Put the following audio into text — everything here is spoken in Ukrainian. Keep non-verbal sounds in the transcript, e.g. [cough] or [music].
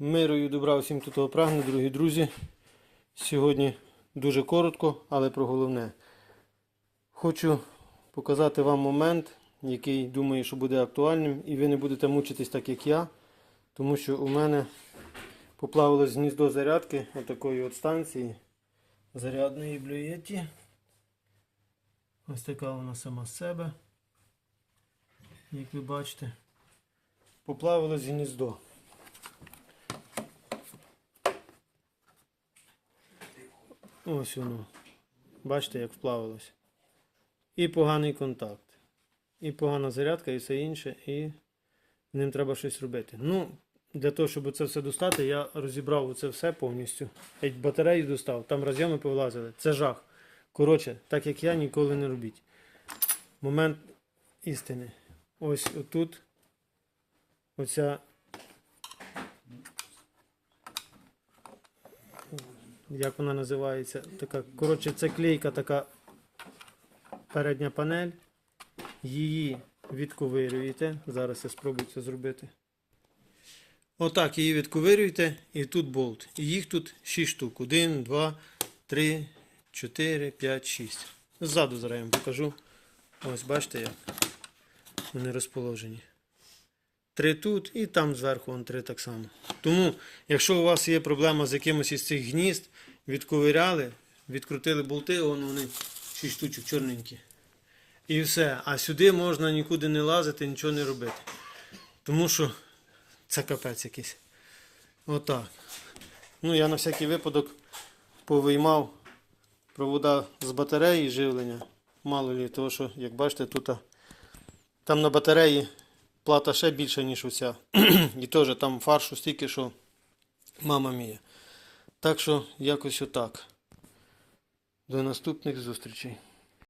Миру і добра всім, хто прагне, дорогі друзі. Сьогодні дуже коротко, але про головне. Хочу показати вам момент, який думаю, що буде актуальним, і ви не будете мучитись так, як я, тому що у мене поплавилось гніздо зарядки отакої от станції зарядної блюєті. Ось така вона сама з себе, як ви бачите. Поплавилось гніздо. Ось воно. Бачите, як вплавилось. І поганий контакт. І погана зарядка, і все інше, і ним треба щось робити. Ну, для того, щоб це все достати, я розібрав це все повністю. Геть батареї достав, там роз'єми повилазили. Це жах. Коротше, так як я ніколи не робіть. Момент істини. Ось отут. Оця як вона називається, така, коротше, це клейка така передня панель. Її відковирюєте. Зараз я спробую це зробити. Отак її відковирюєте, і тут болт. І їх тут 6 штук. 1, 2, 3, 4, 5, 6. Ззаду зараз я вам покажу. Ось, бачите, як вони розположені. Три тут і там зверху вон три так само. Тому, якщо у вас є проблема з якимось із цих гнізд, відковиряли, відкрутили болти, вон вони 6 штучок чорненькі. І все. А сюди можна нікуди не лазити, нічого не робити. Тому що це капець якийсь. Отак. Ну, я на всякий випадок повиймав провода з батареї живлення. Мало лі, того що, як бачите, тут там на батареї плата ще більша, ніж оця. [clears throat] І теж там фаршу стільки, що мама мія. Так що якось отак. До наступних зустрічей.